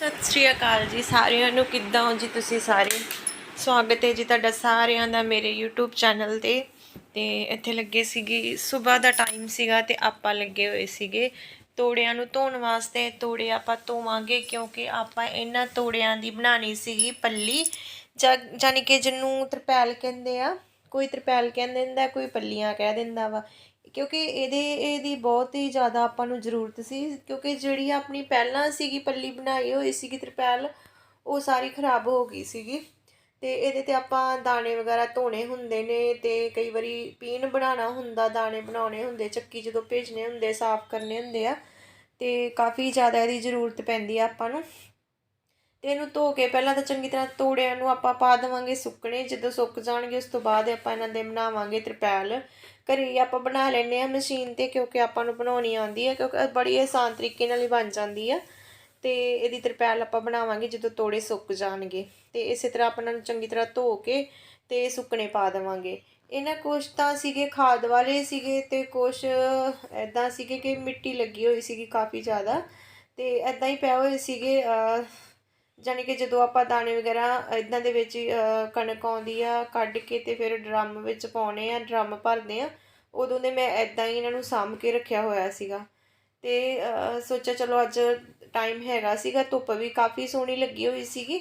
ਸਤਿ ਸ਼੍ਰੀ ਅਕਾਲ ਜੀ ਸਾਰਿਆਂ ਨੂੰ। ਕਿੱਦਾਂ ਹੋ ਜੀ ਤੁਸੀਂ ਸਾਰੇ? ਸਵਾਗਤ ਹੈ ਜੀ ਤੁਹਾਡਾ ਸਾਰਿਆਂ ਦਾ ਮੇਰੇ YouTube ਚੈਨਲ ਤੇ। ਤੇ ਇੱਥੇ ਲੱਗੇ ਸੀਗੀ, ਸਵੇਰ ਦਾ ਟਾਈਮ ਸੀਗਾ ਤੇ ਆਪਾਂ ਲੱਗੇ ਹੋਏ ਸੀਗੇ। ਤੋੜਿਆਂ ਨੂੰ ਧੋਣ ਵਾਸਤੇ, ਤੋੜੇ ਆਪਾਂ ਧੋਵਾਂਗੇ ਕਿਉਂਕਿ ਆਪਾਂ ਇਹਨਾਂ ਤੋੜਿਆਂ ਦੀ ਬਣਾਣੀ ਸੀਗੀ ਪੱਲੀ। ਜਾਨੀ ਕਿ ਜਿਹਨੂੰ ਤਰਪੈਲ ਕਹਿੰਦੇ ਆ, ਕੋਈ ਤਰਪੈਲ ਕਹਿ ਦਿੰਦਾ, ਕੋਈ ਪੱਲੀਆਂ ਕਹਿ ਦਿੰਦਾ ਵਾ। ਕਿਉਂਕਿ ਇਹਦੇ, ਇਹਦੀ ਬਹੁਤ ਹੀ ਜ਼ਿਆਦਾ ਆਪਾਂ ਨੂੰ ਜ਼ਰੂਰਤ ਸੀ, ਕਿਉਂਕਿ ਜਿਹੜੀ ਆਪਣੀ ਪਹਿਲਾਂ ਸੀਗੀ ਪੱਲੀ ਬਣਾਈ ਹੋਈ ਸੀਗੀ ਤਰਪੈਲ, ਉਹ ਸਾਰੀ ਖਰਾਬ ਹੋ ਗਈ ਸੀਗੀ। ਤੇ ਇਹਦੇ ਤੇ ਆਪਾਂ ਦਾਣੇ ਵਗੈਰਾ ਧੋਣੇ ਹੁੰਦੇ ਨੇ ਤੇ ਕਈ ਵਾਰੀ ਪੀਣ ਬਣਾਉਣਾ ਹੁੰਦਾ, ਦਾਣੇ ਬਣਾਉਣੇ ਹੁੰਦੇ, ਚੱਕੀ ਜਦੋਂ ਭੇਜਣੇ ਹੁੰਦੇ, ਸਾਫ਼ ਕਰਨੇ ਹੁੰਦੇ ਆ, ਤੇ ਕਾਫੀ ਜ਼ਿਆਦਾ ਇਹਦੀ ਜ਼ਰੂਰਤ ਪੈਂਦੀ ਆ ਆਪਾਂ ਨੂੰ। ਤੇ ਇਹਨੂੰ ਧੋ ਕੇ ਪਹਿਲਾਂ ਤਾਂ ਚੰਗੀ ਤਰ੍ਹਾਂ ਤੋੜਿਆਂ ਨੂੰ ਆਪਾਂ ਪਾ ਦੇਵਾਂਗੇ ਸੁੱਕਣੇ। ਜਦੋਂ ਸੁੱਕ ਜਾਣਗੇ ਉਸ ਤੋਂ ਬਾਅਦ ਆਪਾਂ ਇਹਨਾਂ ਦੇ ਬਣਾਵਾਂਗੇ ਤਰਪੈਲ। ਘਰੇ ਹੀ ਆਪਾਂ ਬਣਾ ਲੈਨੇ ਆ ਮਸ਼ੀਨ ਤੇ ਕਿਉਂਕਿ ਆਪਾਂ ਨੂੰ ਬਣਾਉਣੀ ਆਉਂਦੀ ਹੈ ਕਿਉਂਕਿ ਬੜੀ ਆਸਾਨ ਤਰੀਕੇ ਨਾਲ ਹੀ ਬਣ ਜਾਂਦੀ ਆ ਤੇ ਇਹਦੀ ਤਰਪੈਲ ਆਪਾਂ ਬਣਾਵਾਂਗੇ ਜਦੋਂ ਤੋੜੇ ਸੁੱਕ ਜਾਣਗੇ। ਤੇ ਇਸੇ ਤਰ੍ਹਾਂ ਆਪਾਂ ਇਹਨਾਂ ਨੂੰ ਚੰਗੀ ਤਰ੍ਹਾਂ ਧੋ ਕੇ ਤੇ ਸੁੱਕਣੇ ਪਾ ਦੇਵਾਂਗੇ। ਇਹਨਾਂ ਕੁਛ ਤਾਂ ਸੀਗੇ ਖਾਦ ਵਾਲੇ ਸੀਗੇ ਤੇ ਕੁਛ ਐਦਾਂ ਸੀਗੇ ਕਿ ਮਿੱਟੀ ਲੱਗੀ ਹੋਈ ਸੀਗੀ ਕਾਫੀ ਜ਼ਿਆਦਾ। ਤੇ ਐਦਾਂ ਹੀ ਪਏ ਹੋਏ ਸੀਗੇ ਜਾਨੀ ਕਿ ਜਦੋਂ ਆਪਾਂ ਦਾਣੇ ਵਗੈਰਾ ਇਦਾਂ ਦੇ ਵਿੱਚ ਕਣਕ ਆਉਂਦੀ ਆ, ਕੱਢ ਕੇ ਤੇ ਫਿਰ ਡਰਮ ਵਿੱਚ ਪਾਉਣੇ ਆ, ਡਰਮ ਭਰਦੇ ਆ, ਉਦੋਂ ਦੇ ਮੈਂ ਇਦਾਂ ਹੀ ਇਹਨਾਂ ਨੂੰ ਸਾਂਭ ਕੇ ਰੱਖਿਆ ਹੋਇਆ ਸੀਗਾ। ਤੇ ਸੋਚਿਆ ਚਲੋ ਅੱਜ ਟਾਈਮ ਹੈਗਾ ਸੀਗਾ, ਧੁੱਪ ਵੀ ਕਾਫੀ ਸੋਹਣੀ ਲੱਗੀ ਹੋਈ ਸੀਗੀ,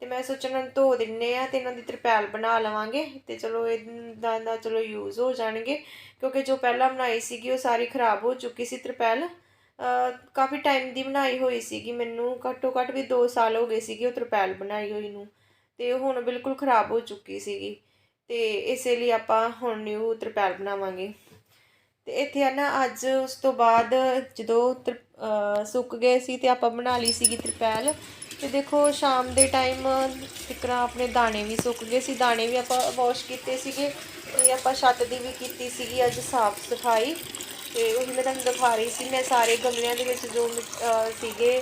ਤੇ ਮੈਂ ਸੋਚਿਆ ਇਹਨਾਂ ਨੂੰ ਧੋ ਦਿੰਨੇ ਆ ਤੇ ਇਹਨਾਂ ਦੀ ਤਰਪੈਲ ਬਣਾ ਲਵਾਂਗੇ, ਤੇ ਚਲੋ ਇਹਦਾ ਦਾ ਚਲੋ ਯੂਜ਼ ਹੋ ਜਾਣਗੇ, ਕਿਉਂਕਿ ਜੋ ਪਹਿਲਾਂ ਬਣਾਈ ਸੀਗੀ ਉਹ ਸਾਰੀ ਖਰਾਬ ਹੋ ਚੁੱਕੀ ਸੀ ਤਰਪੈਲ। ਕਾਫੀ ਟਾਈਮ ਦੀ ਬਣਾਈ ਹੋਈ ਸੀਗੀ, ਮੈਨੂੰ ਘੱਟੋ ਘੱਟ ਵੀ 2 ਸਾਲ ਹੋ ਗਏ ਸੀਗੇ ਉਹ ਤਰਪੈਲ ਬਣਾਈ ਹੋਈ ਨੂੰ, ਤੇ ਹੁਣ ਬਿਲਕੁਲ ਖਰਾਬ ਹੋ ਚੁੱਕੀ ਸੀਗੀ, ਤੇ ਇਸੇ ਲਈ ਆਪਾਂ ਹੁਣ ਨਿਊ ਤਰਪੈਲ ਬਣਾਵਾਂਗੇ। ਤੇ ਇੱਥੇ ਆ ਨਾ, ਅੱਜ ਉਸ ਤੋਂ ਬਾਅਦ ਜਦੋਂ ਸੁੱਕ ਗਏ ਸੀ ਤੇ ਆਪਾਂ ਬਣਾ ਲਈ ਸੀਗੀ ਤਰਪੈਲ, ਤੇ ਦੇਖੋ ਸ਼ਾਮ ਦੇ ਟਾਈਮ ਟਿਕਰਾ ਆਪਣੇ ਦਾਣੇ ਵੀ ਸੁੱਕ ਗਏ ਸੀ, ਦਾਣੇ ਵੀ ਆਪਾਂ ਵਾਸ਼ ਕੀਤੇ ਸੀਗੇ, ਤੇ ਆਪਾਂ ਛੱਤ ਦੀ ਵੀ ਕੀਤੀ ਸੀਗੀ ਅੱਜ ਸਾਫ਼ ਸਫ਼ਾਈ ਤੇ ਉਹ ਮੈਂ ਤੁਹਾਨੂੰ ਦਿਖਾ ਰਹੀ ਸੀ, ਮੈਂ ਸਾਰੇ ਗਮਲਿਆਂ ਦੇ ਵਿੱਚ ਜੋ ਸੀਗੇ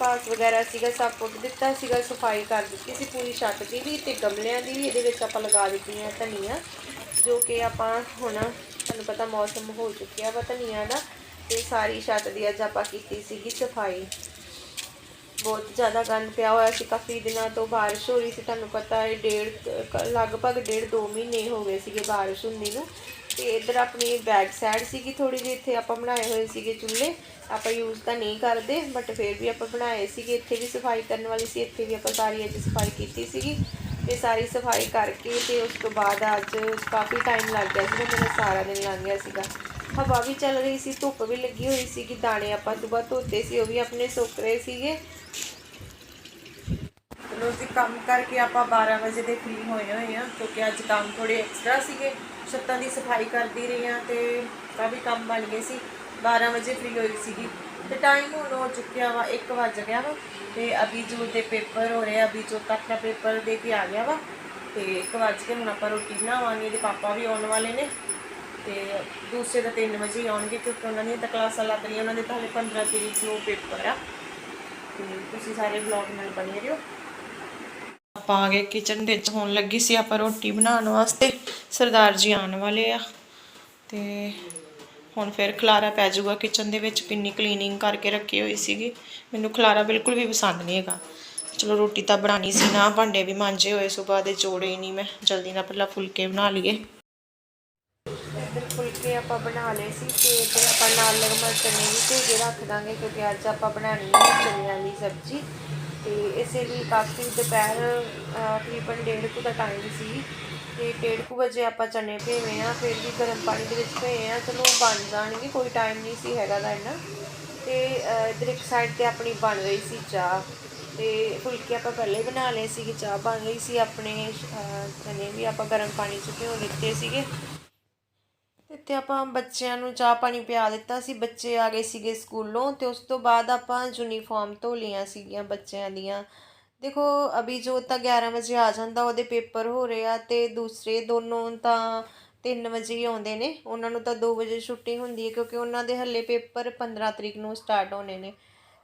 ਘਾਸ ਵਗੈਰਾ ਸੀਗਾ, ਸਭ ਪੁੱਟ ਦਿੱਤਾ ਸੀਗਾ, ਸਫ਼ਾਈ ਕਰ ਦਿੱਤੀ ਸੀ ਪੂਰੀ ਛੱਤ ਦੀ ਵੀ ਤੇ ਗਮਲਿਆਂ ਦੀ ਵੀ, ਇਹਦੇ ਵਿੱਚ ਆਪਾਂ ਲਗਾ ਦਿੱਤੀਆਂ ਧਨੀਆ, ਜੋ ਕਿ ਆਪਾਂ ਹੁਣ ਤੁਹਾਨੂੰ ਪਤਾ ਮੌਸਮ ਹੋ ਚੁੱਕਿਆ ਵਾ ਧਨੀਆ ਦਾ ਤੇ ਸਾਰੀ ਛੱਤ ਦੀ ਅੱਜ ਆਪਾਂ ਕੀਤੀ ਸੀਗੀ ਸਫ਼ਾਈ। ਬਹੁਤ ਜ਼ਿਆਦਾ ਗੰਦ ਪਿਆ ਹੋਇਆ ਸੀ, ਕਾਫੀ ਦਿਨਾਂ ਤੋਂ ਬਾਰਿਸ਼ ਹੋ ਰਹੀ ਸੀ, ਤੁਹਾਨੂੰ ਪਤਾ ਹੈ, ਡੇਢ ਲਗਭਗ ਡੇਢ 2 ਮਹੀਨੇ ਹੋ ਗਏ ਸੀਗੇ ਬਾਰਿਸ਼ ਹੁੰਦੀ ਨੂੰ। ਤੇ ਇੱਧਰ ਆਪਣੀ ਬੈਕ ਸਾਈਡ ਸੀਗੀ ਥੋੜੀ ਜਿਹੀ, ਇੱਥੇ ਆਪਾਂ ਬਣਾਏ ਹੋਏ ਸੀਗੇ ਚੁੱਲ੍ਹੇ, ਆਪਾਂ ਯੂਜ਼ ਤਾਂ ਨਹੀਂ ਕਰਦੇ ਬਟ ਫਿਰ ਵੀ ਆਪਾਂ ਬਣਾਏ ਸੀਗੇ, ਇੱਥੇ ਵੀ ਸਫ਼ਾਈ ਕਰਨ ਵਾਲੀ ਸੀ, ਇੱਥੇ ਵੀ ਆਪਾਂ ਸਾਰੀ ਅੱਜ ਸਫ਼ਾਈ ਕੀਤੀ ਸੀਗੀ। ਤੇ ਸਾਰੀ ਸਫ਼ਾਈ ਕਰਕੇ ਤੇ ਉਸ ਤੋਂ ਬਾਅਦ ਅੱਜ ਕਾਫੀ ਟਾਈਮ ਲੱਗ ਗਿਆ ਸੀ ਮੈਨੂੰ ਸਾਰਾ ਦਿਨ ਲੰਘ ਗਿਆ ਸੀਗਾ। ਹਵਾ ਵੀ ਚੱਲ ਰਹੀ ਸੀ, ਧੁੱਪ ਵੀ ਲੱਗੀ ਹੋਈ ਸੀ ਕਿ ਦਾਣੇ ਆਪਾਂ ਦੁਬਾਰਾ ਧੋਤੇ ਸੀ, ਉਹ ਵੀ ਆਪਣੇ ਸੁੱਕ ਰਹੇ ਸੀਗੇ। ਚਲੋ ਜੀ ਕੰਮ ਕਰਕੇ ਆਪਾਂ 12 ਵਜੇ ਦੇ ਫ੍ਰੀ ਹੋਏ ਹੋਏ ਆ ਕਿਉਂਕਿ ਅੱਜ ਕੰਮ ਥੋੜੇ ਐਕਸਟਰਾ ਸੀਗੇ। ਛੱਤਾਂ ਦੀ ਸਫ਼ਾਈ ਕਰਦੀ ਰਹੀ ਆ ਤੇ ਕਾਫੀ ਕੰਮ ਬਣ ਗਏ ਸੀ। 12 ਵਜੇ ਫ੍ਰੀ ਹੋਈ ਸੀਗੀ। ਤੇ ਟਾਈਮ ਹੁਣ ਹੋ ਚੁੱਕਿਆ ਵਾ 1 ਵਜ ਗਿਆ ਵਾ। ਤੇ ਅਭੀ ਜੋ ਦੇ ਪੇਪਰ ਹੋ ਰਹੇ ਅਭੀ ਜੋ ਆਪਣਾ ਪੇਪਰ ਦੇ ਕੇ ਆ ਗਿਆ ਵਾ। ਤੇ 1 ਵਜ ਕੇ ਹੁਣ ਆਪਾਂ ਰੋਟੀ ਬਣਾਵਾਂਗੇ ਤੇ ਪਾਪਾ ਵੀ ਆਉਣ ਵਾਲੇ ਨੇ। ਤੇ ਦੂਸਰੇ ਦਾ 3 ਵਜੇ ਆਉਣਗੇ, ਕਿਉਂਕਿ ਉਹਨਾਂ ਦੀਆਂ ਤਾਂ ਕਲਾਸਾਂ ਲੱਗ ਰਹੀਆਂ, ਉਹਨਾਂ ਦੇ ਤਾਂ ਹਲੇ 15 ਤਰੀਕ ਨੂੰ ਪੇਪਰ ਆ। ਤੇ ਤੁਸੀਂ ਸਾਰੇ ਵਲੌਗ ਨਾਲ ਬਣੇ ਰਹੋ। ਆਪਾਂ ਆ ਗਏ ਕਿਚਨ ਵਿੱਚ। ਹੋਣ ਲੱਗੀ ਸੀ ਆਪਾਂ ਰੋਟੀ ਬਣਾਉਣ ਵਾਸਤੇ। ਸਰਦਾਰ ਜੀ ਆਉਣ ਵਾਲੇ ਆ। ਤੇ ਹੁਣ ਫਿਰ ਖਲਾਰਾ ਪੈ ਜਾਊਗਾ ਕਿਚਨ ਦੇ ਵਿੱਚ। ਕਿੰਨੀ ਕਲੀਨਿੰਗ ਕਰਕੇ ਰੱਖੀ ਹੋਈ ਸੀਗੀ। ਮੈਨੂੰ ਖਲਾਰਾ ਬਿਲਕੁਲ ਵੀ ਪਸੰਦ ਨਹੀਂ ਹੈਗਾ। ਚਲੋ ਰੋਟੀ ਤਾਂ ਬਣਾਣੀ ਸੀ ਨਾ। ਭਾਂਡੇ ਵੀ ਮਾਂਜੇ ਹੋਏ ਸਵੇਰ ਦੇ ਜੋੜੇ ਹੀ ਨਹੀਂ ਮੈਂ। ਜਲਦੀ ਨਾਲ ਪਹਿਲਾਂ ਫੁਲਕੇ ਬਣਾ ਲਈਏ। ਇੱਧਰ ਫੁਲਕੇ ਆਪਾਂ ਬਣਾ ਲਏ ਸੀ। ਤੇ ਇੱਧਰ ਆਪਾਂ ਨਾਲ ਲਗਮਾ ਚਨੇ ਵੀ ਭੇਜੇ ਰੱਖ ਦਾਂਗੇ। ਕਿਉਂਕਿ ਅੱਜ ਆਪਾਂ ਬਣਾਣੀ ਹੈ ਚਨਿਆਂ ਦੀ ਸਬਜ਼ੀ। ਤੇ ਇਸੇ ਲਈ ਕਾਫੀ ਦੁਪਹਿਰ ਤਕਰੀਬਨ ਡੇਢ ਕੁ ਦਾ ਟਾਈਮ ਸੀ ਤੇ ਡੇਢ ਕੁ ਵਜੇ ਆਪਾਂ ਚਨੇ ਭੇਵੇਂ ਆ, ਫਿਰ ਵੀ ਗਰਮ ਪਾਣੀ ਦੇ ਵਿੱਚ ਭੇਏ ਆ, ਚਲੋ ਬਣ ਜਾਣਗੇ, ਕੋਈ ਟਾਈਮ ਨਹੀਂ ਸੀ ਹੈਗਾ ਦਾ ਇੰਨਾ। ਤੇ ਇਧਰ ਇੱਕ ਸਾਈਡ ਤੇ ਆਪਣੀ ਬਣ ਰਹੀ ਸੀ ਚਾਹ ਤੇ ਫੁਲਕੇ ਆਪਾਂ ਪਹਿਲੇ ਬਣਾ ਲਏ ਸੀ ਕਿ ਚਾਹ ਬਣ ਰਹੀ ਸੀ ਆਪਣੇ ਚਨੇ ਵੀ ਆਪਾਂ ਗਰਮ ਪਾਣੀ 'ਚ ਭਿਓ ਦਿੱਤੇ ਸੀਗੇ। ਤੇ ਆਪਾਂ ਬੱਚਿਆਂ ਨੂੰ ਚਾਹ ਪਾਣੀ ਪਿਆ ਦਿੱਤਾ ਸੀ, ਬੱਚੇ ਆ ਗਏ ਸੀਗੇ ਸਕੂਲੋਂ ਤੇ ਉਸ ਤੋਂ ਬਾਅਦ ਆਪਾਂ ਯੂਨੀਫਾਰਮ ਧੋ ਲਈਆਂ ਸੀਗੀਆਂ ਬੱਚਿਆਂ ਦੀਆਂ। ਦੇਖੋ, ਅਭੀ ਜੋ ਤਾਂ 11 ਵਜੇ ਆ ਜਾਂਦਾ, ਉਹਦੇ ਪੇਪਰ ਹੋ ਰਹੇ ਆ ਤੇ ਦੂਸਰੇ ਦੋਨੋਂ ਤਾਂ 3 ਵਜੇ ਹੀ ਆਉਂਦੇ ਨੇ। ਉਹਨਾਂ ਨੂੰ ਤਾਂ 2 ਵਜੇ ਛੁੱਟੀ ਹੁੰਦੀ ਹੈ ਕਿਉਂਕਿ ਉਹਨਾਂ ਦੇ ਹੱਲੇ ਪੇਪਰ 15 ਤਰੀਕ ਨੂੰ ਸਟਾਰਟ ਹੋਣੇ ਨੇ।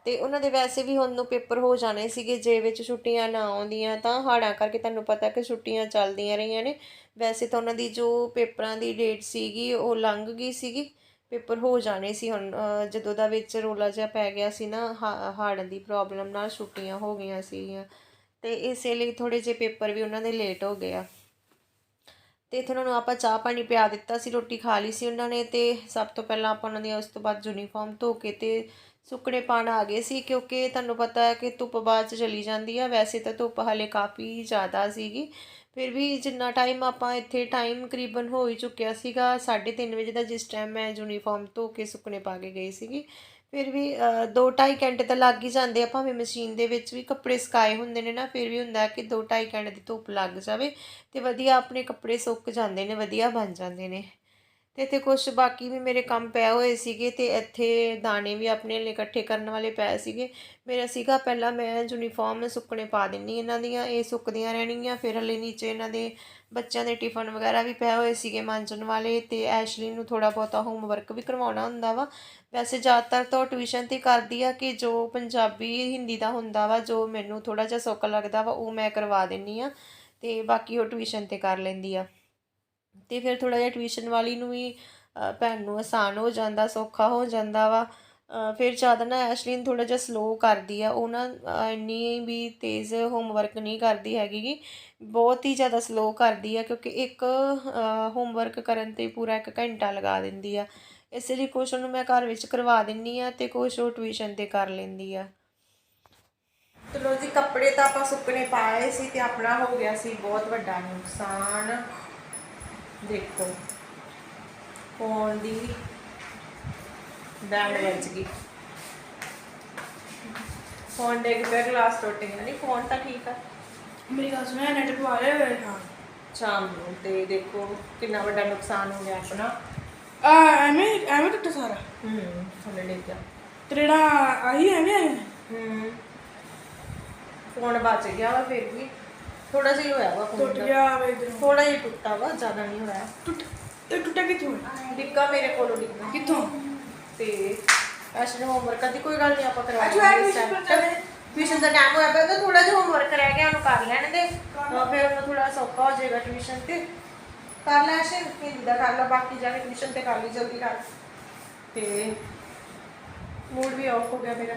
ਅਤੇ ਉਹਨਾਂ ਦੇ ਵੈਸੇ ਵੀ ਹੁਣ ਨੂੰ ਪੇਪਰ ਹੋ ਜਾਣੇ ਸੀਗੇ, ਜੇ ਵਿੱਚ ਛੁੱਟੀਆਂ ਨਾ ਆਉਂਦੀਆਂ ਤਾਂ ਹਾੜਾਂ ਕਰਕੇ ਤੁਹਾਨੂੰ ਪਤਾ ਕਿ ਛੁੱਟੀਆਂ ਚੱਲਦੀਆਂ ਰਹੀਆਂ ਨੇ। ਵੈਸੇ ਤਾਂ ਉਹਨਾਂ ਦੀ ਜੋ ਪੇਪਰਾਂ ਦੀ ਡੇਟ ਸੀਗੀ, ਉਹ ਲੰਘ ਗਈ ਸੀਗੀ। ਪੇਪਰ ਹੋ ਜਾਣੇ ਸੀ ਹੁਣ ਜਦੋਂ ਦਾ ਵਿੱਚ ਰੋਲਾ ਜਿਹਾ ਪੈ ਗਿਆ ਸੀ ਨਾ ਹਾਰਟ ਦੀ ਪ੍ਰੋਬਲਮ ਨਾਲ ਛੁੱਟੀਆਂ ਹੋ ਗਈਆਂ ਸੀਗੀਆਂ। ਤੇ ਇਸੇ ਲਈ ਥੋੜੇ ਜਿਹੇ ਪੇਪਰ ਵੀ ਉਹਨਾਂ ਦੇ ਲੇਟ ਹੋ ਗਏ ਆ। ਤੇ ਇੱਥੇ ਉਹਨਾਂ ਨੂੰ ਆਪਾਂ ਚਾਹ ਪਾਣੀ ਪਿਆ ਦਿੱਤਾ ਸੀ, ਰੋਟੀ ਖਾ ਲਈ ਸੀ ਉਹਨਾਂ ਨੇ ਤੇ ਸਭ ਤੋਂ ਪਹਿਲਾਂ ਆਪਾਂ ਉਹਨਾਂ ਦੀਆਂ ਉਸ ਤੋਂ ਬਾਅਦ ਯੂਨੀਫਾਰਮ ਧੋ ਕੇ ਤੇ ਸੁੱਕਣੇ ਪਾਣ ਆ ਗਏ ਸੀ ਕਿਉਂਕਿ ਤੁਹਾਨੂੰ ਪਤਾ ਹੈ ਕਿ ਧੁੱਪ ਬਾਅਦ ਚ ਚਲੀ ਜਾਂਦੀ ਆ, ਵੈਸੇ ਤਾਂ ਧੁੱਪ ਹਲੇ ਕਾਫੀ ਜ਼ਿਆਦਾ ਸੀਗੀ। ਫਿਰ ਵੀ ਜਿੰਨਾ ਟਾਈਮ ਆਪਾਂ ਇੱਥੇ ਟਾਈਮ ਕਰੀਬਨ ਹੋ ਹੀ ਚੁੱਕਿਆ ਸੀਗਾ 3:30 ਵਜੇ ਦਾ ਜਿਸ ਟਾਈਮ ਮੈਂ ਯੂਨੀਫਾਰਮ ਧੋ ਕੇ ਸੁੱਕਣੇ ਪਾ ਕੇ ਗਈ ਸੀਗੀ। ਫਿਰ ਵੀ 2-2.5 ਘੰਟੇ ਤਾਂ ਲੱਗ ਹੀ ਜਾਂਦੇ ਆ, ਭਾਵੇਂ ਮਸ਼ੀਨ ਦੇ ਵਿੱਚ ਵੀ ਕੱਪੜੇ ਸੁਕਾਏ ਹੁੰਦੇ ਨੇ ਨਾ, ਫਿਰ ਵੀ ਹੁੰਦਾ ਕਿ 2-2.5 ਘੰਟੇ ਦੀ ਧੁੱਪ ਲੱਗ ਜਾਵੇ ਤੇ ਵਧੀਆ ਆਪਣੇ ਕੱਪੜੇ ਸੁੱਕ ਜਾਂਦੇ ਨੇ, ਵਧੀਆ ਬਣ ਜਾਂਦੇ ਨੇ। ਤੇ ਇੱਥੇ ਕੁਝ ਬਾਕੀ ਵੀ ਮੇਰੇ ਕੰਮ ਪਏ ਹੋਏ ਸੀਗੇ ਤੇ ਇੱਥੇ ਦਾਣੇ ਵੀ ਆਪਣੇ ਲਈ ਇਕੱਠੇ ਕਰਨ ਵਾਲੇ ਪਏ ਸੀਗੇ। ਮੇਰਾ ਸੀਗਾ ਪਹਿਲਾਂ ਮੈਂ ਯੂਨੀਫਾਰਮ ਸੁੱਕਣੇ ਪਾ ਦਿੰਨੀ ਇਹਨਾਂ ਦੀਆਂ, ਇਹ ਸੁੱਕਦੀਆਂ ਰਹਿਣਗੀਆਂ, ਫਿਰ ਹਲੇ ਨੀਚੇ ਇਹਨਾਂ ਦੇ ਬੱਚਿਆਂ ਦੇ ਟਿਫਨ ਵਗੈਰਾ ਵੀ ਪਏ ਹੋਏ ਸੀਗੇ ਮਾਂਜਣ ਵਾਲੇ ਤੇ ਐਸ਼ਲੀ ਨੂੰ ਥੋੜਾ ਬਹੁਤਾ ਹੋਮਵਰਕ ਵੀ ਕਰਵਾਉਣਾ ਹੁੰਦਾ ਵਾ। ਵੈਸੇ ਜ਼ਿਆਦਾਤਰ ਤਾਂ ਟਿਊਸ਼ਨ ਤੇ ਕਰਦੀ ਆ ਕਿ ਜੋ ਪੰਜਾਬੀ, ਹਿੰਦੀ ਦਾ ਹੁੰਦਾ ਵਾ, ਜੋ ਮੈਨੂੰ ਥੋੜਾ ਜਿਹਾ ਸੌਖਾ ਲੱਗਦਾ ਵਾ ਉਹ ਮੈਂ ਕਰਵਾ ਦਿੰਨੀ ਆ ਤੇ ਬਾਕੀ ਉਹ ਟਿਊਸ਼ਨ ਤੇ ਕਰ ਲੈਂਦੀ ਆ। ਤੇ ਫਿਰ ਥੋੜਾ ਜਿਹਾ ਟਿਊਸ਼ਨ ਵਾਲੀ ਨੂੰ ਵੀ ਭੈਣ ਨੂੰ ਆਸਾਨ ਹੋ ਜਾਂਦਾ, ਸੌਖਾ ਹੋ ਜਾਂਦਾ ਵਾ। ਫਿਰ ਜ਼ਿਆਦਾ ਨਾ ਐਸ਼ਲਿਨ ਥੋੜਾ ਜਿਹਾ ਸਲੋ ਕਰਦੀ ਆ, ਉਹ ਨਾ ਇੰਨੀ ਵੀ ਤੇਜ਼ ਹੋਮਵਰਕ ਨਹੀਂ ਕਰਦੀ ਹੈਗੀ ਗੀ, ਬਹੁਤ ਹੀ ਜ਼ਿਆਦਾ ਸਲੋ ਕਰਦੀ ਆ, ਕਿਉਂਕਿ ਇੱਕ ਹੋਮਵਰਕ ਕਰਨ ਤੇ ਪੂਰਾ ਇੱਕ ਘੰਟਾ ਲਗਾ ਦਿੰਦੀ ਆ। ਇਸ ਲਈ ਕੁਛ ਉਹਨੂੰ ਮੈਂ ਘਰ ਵਿੱਚ ਕਰਵਾ ਦਿੰਨੀ ਆ ਤੇ ਕੁਛ ਉਹ ਟਿਊਸ਼ਨ ਤੇ ਕਰ ਲੈਂਦੀ ਆ। ਚਲੋ ਜੀ, ਕੱਪੜੇ ਤਾਂ ਆਪਾਂ ਸੁੱਕਣੇ ਪਾਏ ਸੀ ਤੇ ਆਪਣਾ ਹੋ ਗਿਆ ਸੀ ਬਹੁਤ ਵੱਡਾ ਨੁਕਸਾਨ। ਦੇਖੋ। ਫੋਨ ਦੀ ਬੈਂਡ ਵੱਜ ਗਈ। ਫੋਨ ਡਿੱਗ ਪਿਆ ਗਲਾਸ ਟੁੱਟ ਗਿਆ ਨਹੀਂ ਫੋਨ ਤਾਂ ਠੀਕ ਆ। ਮੇਰੀ ਗੱਲ ਸੁਣਿਆ ਨੈਟ ਪਵਾ ਲਿਆ ਹੋਇਆ ਹਾਂ। ਸ਼ਾਮ ਨੂੰ ਤੇ ਦੇਖੋ ਕਿੰਨਾ ਵੱਡਾ ਨੁਕਸਾਨ ਹੋ ਗਿਆ ਆਪਣਾ। ਆ ਐਵੇਂ ਐਵੇਂ ਟੁੱਟਾ ਸਾਰਾ। ਹੂੰ ਥੱਲੇ ਡਿੱਗ ਗਿਆ। ਤੇਰਾ ਆਹੀ ਐਵੇਂ ਆਇਆ ਹੂੰ। ਫੋਨ ਬਚ ਗਿਆ ਵਾ ਫਿਰ ਵੀ। ਥੋੜਾ ਜਿਹਾ ਹੀ ਹੋਇਆ ਵਾ ਟੁੱਟ ਗਿਆ ਵੇ ਇਧਰੋਂ। ਥੋੜਾ ਜਿਹਾ ਟੁੱਟਾ ਵਾ ਜ਼ਿਆਦਾ ਨਹੀਂ ਹੋਇਆ। ਟੁੱਟ ਇਹ ਟੁੱਟਾ ਕਿੱਥੋਂ ਹੈ? ਡਿੱਗਾ ਮੇਰੇ ਕੋਲੋਂ ਡਿੱਗਾ। ਕਿੱਥੋਂ? ਤੇ ਐਸ਼ ਨੇ ਹੋਮਵਰਕ ਦੀ ਕੋਈ ਗੱਲ ਨਹੀਂ ਆਪਾਂ ਕਰਵਾ ਅੱਛਾ, ਲਾਂਗੇ tuition ਪਰ ਚੱਲੇ। ਟਿਊਸ਼ਨ ਦਾ ਟਾਈਮ ਹੋਇਆ ਪਿਆ ਤਾਂ ਥੋੜਾ ਜਿਹਾ ਹੋਮਵਰਕ ਰਹਿ ਗਿਆ ਉਹਨੂੰ ਕਰ ਲੈਣ ਦੇ। ਤਾਂ ਫਿਰ ਉਹਨੂੰ ਥੋੜਾ ਸੌਖਾ ਹੋ ਜਾਏਗਾ ਟਿਊਸ਼ਨ ਤੇ। ਕਰ ਲੈ ਐਸ਼ ਹਿੰਦੀ ਦਾ ਕਰ ਲੈ ਬਾਕੀ ਜਾ ਕੇ ਟਿਊਸ਼ਨ ਤੇ ਕਰ ਲਈ ਜਲਦੀ ਕਰ। ਤੇ ਮੂਡ ਵੀ ਆਫ ਹੋ ਗਿਆ ਮੇਰਾ।